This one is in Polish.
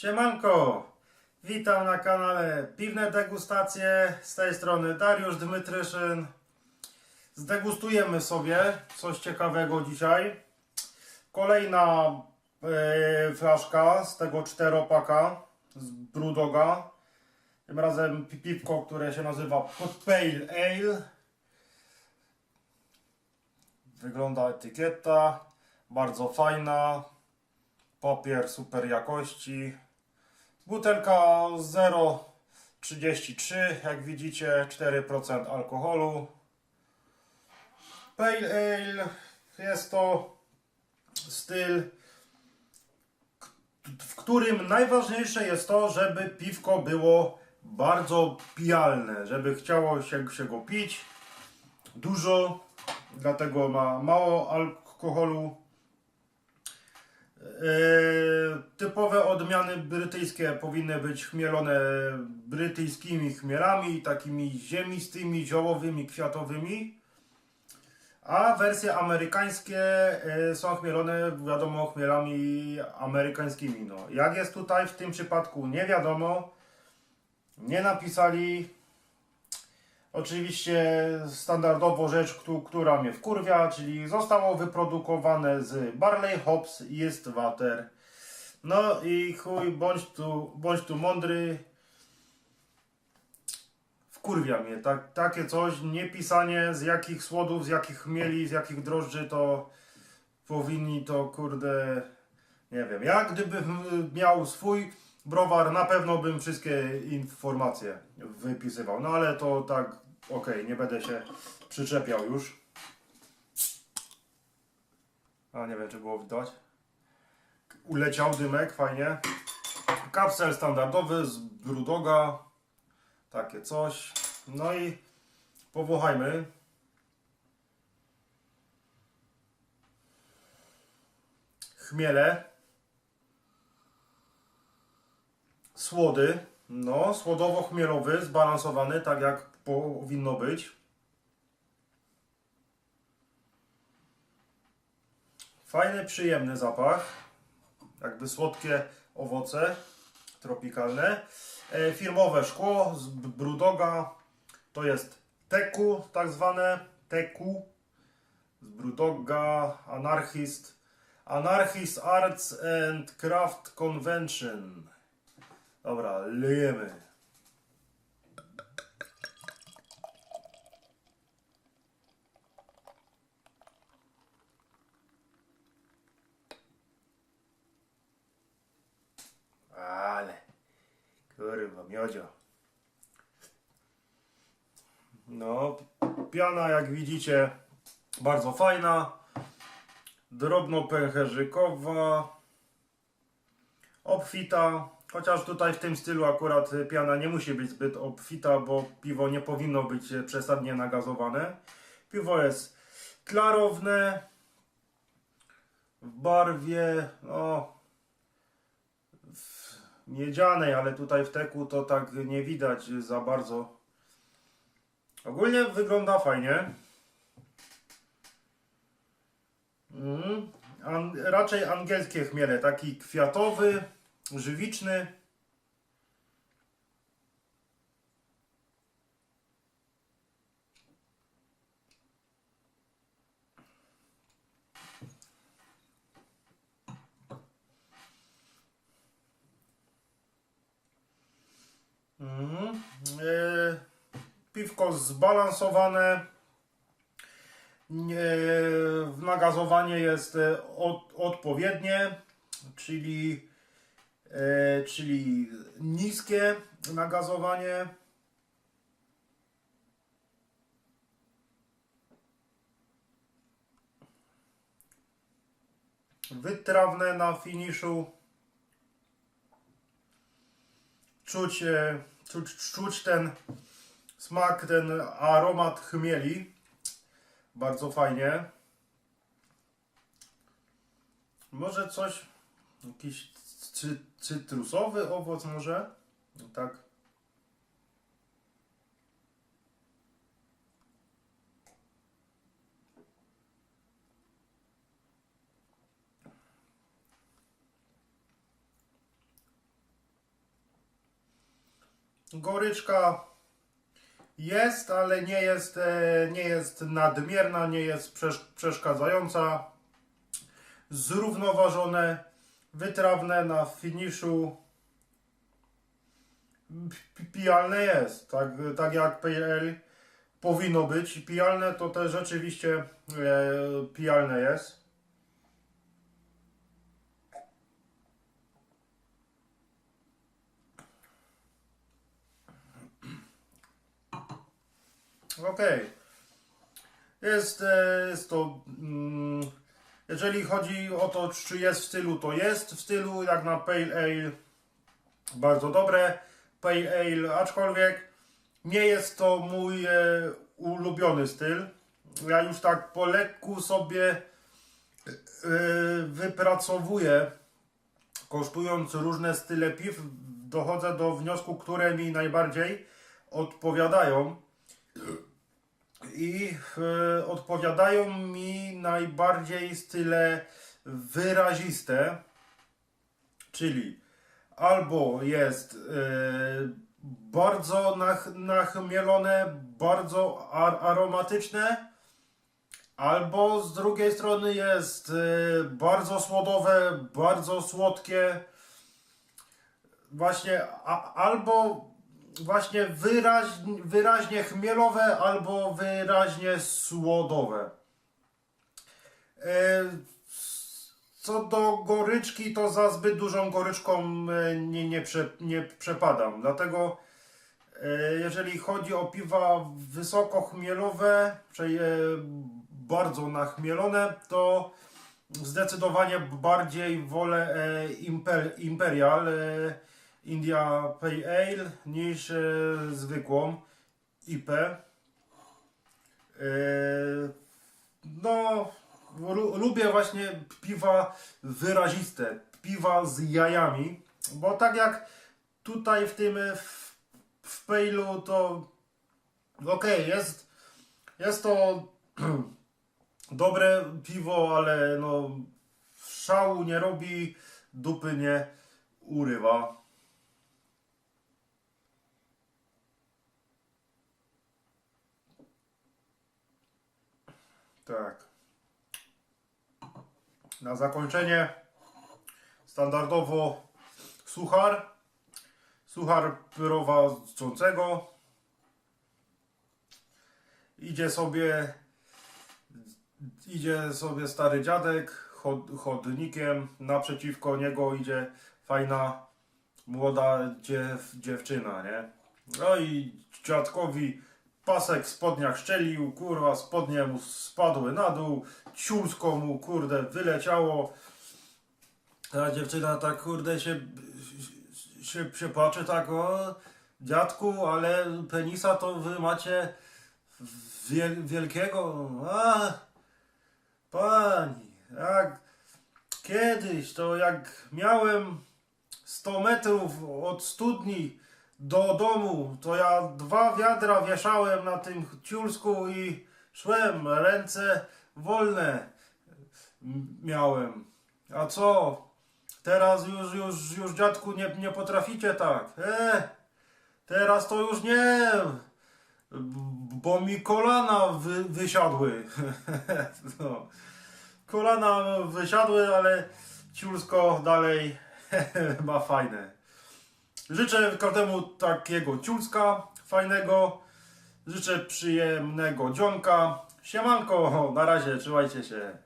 Siemanko! Witam na kanale Piwne Degustacje. Z tej strony Dariusz Dmytryszyn. Zdegustujemy sobie coś ciekawego dzisiaj. Kolejna e, flaszka z tego czteropaka z Brudoga. Tym razem pi- piwko, które się nazywa Pale Ale. Wygląda etykieta. Bardzo fajna. Papier super jakości. Butelka 0,33, jak widzicie 4% alkoholu. Pale Ale jest to styl, w którym najważniejsze jest to, żeby piwko było bardzo pijalne, żeby chciało się, się go pić dużo, dlatego ma mało alkoholu. Yy, typowe odmiany brytyjskie powinny być chmielone brytyjskimi chmielami, takimi ziemistymi, ziołowymi, kwiatowymi. A wersje amerykańskie yy, są chmielone, wiadomo, chmielami amerykańskimi. No. Jak jest tutaj w tym przypadku, nie wiadomo. Nie napisali. Oczywiście standardowo rzecz, któ- która mnie wkurwia, czyli zostało wyprodukowane z barley, hops i jest water. No i chuj, bądź tu, bądź tu mądry. Wkurwia mnie tak, takie coś, nie pisanie z jakich słodów, z jakich chmieli, z jakich drożdży to powinni to kurde, nie wiem. Ja gdybym miał swój browar, na pewno bym wszystkie informacje wypisywał. No ale to tak, okej, nie będę się przyczepiał już. A nie wiem, czy było widać. Uleciał dymek, fajnie. Kapsel standardowy z Brudoga. Takie coś. No i powąchajmy. Chmiele. Słody. No, słodowo-chmielowy, zbalansowany, tak jak powinno być. Fajny, przyjemny zapach. Jakby słodkie owoce tropikalne. E, firmowe szkło z Brudoga. To jest Teku, tak zwane. Teku. Z Brudoga, Anarchist. Anarchist Arts and Craft Convention. Dobra, lejemy. Ale, kurwa, miodzio. No, piana jak widzicie, bardzo fajna. Drobno pęcherzykowa. Obfita, chociaż tutaj w tym stylu akurat piana nie musi być zbyt obfita, bo piwo nie powinno być e, przesadnie nagazowane. Piwo jest klarowne, w barwie, no, w miedzianej, ale tutaj w teku to tak nie widać za bardzo. Ogólnie wygląda fajnie. Mm. An, raczej angielskie chmiele, taki kwiatowy, żywiczny. Mhm. E, piwko zbalansowane. Nie, nagazowanie jest e, od, odpowiednie, czyli, czyli niskie nagazowanie. Wytrawne na finiszu. Czuć, e, czuć, czuć ten smak, ten aromat chmieli. Bardzo fajnie. Może coś, jakiś cy, cytrusowy owoc może? No Tak. goryczka jest, ale nie jest, e, nie jest nadmierna, nie jest przesz- przeszkadzająca. Zrównoważone, wytrawne na finiszu. Pi- Pijalne jest, tak, tak jak PL powinno być. Pijalne to też rzeczywiście e, pijalne jest. Okej. Jest, e, jest to. Mm, jeżeli chodzi o to, czy jest w stylu, to jest w stylu, jak na Pale Ale. Bardzo dobre. Pale Ale, aczkolwiek nie jest to mój e, ulubiony styl. Ja już tak po lekku sobie e, wypracowuję, kosztując różne style piw, dochodzę do wniosku, które mi najbardziej odpowiadają. I e, odpowiadają mi najbardziej style wyraziste, czyli albo jest e, bardzo nach, nachmielone, bardzo ar, aromatyczne, albo z drugiej strony jest e, bardzo słodowe, bardzo słodkie, właśnie a, albo właśnie wyraź, wyraźnie chmielowe, albo wyraźnie słodowe. E, Co do goryczki, to za zbyt dużą goryczką e, nie, nie, prze, nie przepadam. Dlatego e, jeżeli chodzi o piwa wysoko chmielowe, czyli bardzo nachmielone, to zdecydowanie bardziej wolę Imper, Imperial India Pale Ale niż zwykłą IP. E, no, lu- lubię właśnie piwa wyraziste, piwa z jajami, bo tak jak tutaj w tym w, w Pale'u to okej, jest, jest to dobre piwo, ale no szału nie robi, dupy nie urywa. Tak. Na zakończenie standardowo suchar. Suchar prowadzącego. Idzie sobie idzie sobie stary dziadek chod, chodnikiem. Naprzeciwko niego idzie fajna młoda dziew, dziewczyna, nie? No i dziadkowi pasek w spodniach szczelił, kurwa, spodnie mu spadły na dół, ciulsko mu, kurde, wyleciało. Ta dziewczyna tak, kurde, się, się, się patrzy tak, o, dziadku, ale penisa to wy macie wiel, wielkiego, a, pani, jak kiedyś, to jak miałem 100 metrów od studni do domu, to ja dwa wiadra wieszałem na tym ciulsku i szłem, ręce wolne miałem. A co? Teraz już, już, już dziadku nie, nie potraficie tak. E, teraz to już nie, bo mi kolana wy, wysiadły. no. Kolana wysiadły, ale ciulsko dalej ma fajne. Życzę każdemu takiego ciulska fajnego. Życzę przyjemnego dzionka. Siemanko, na razie, trzymajcie się.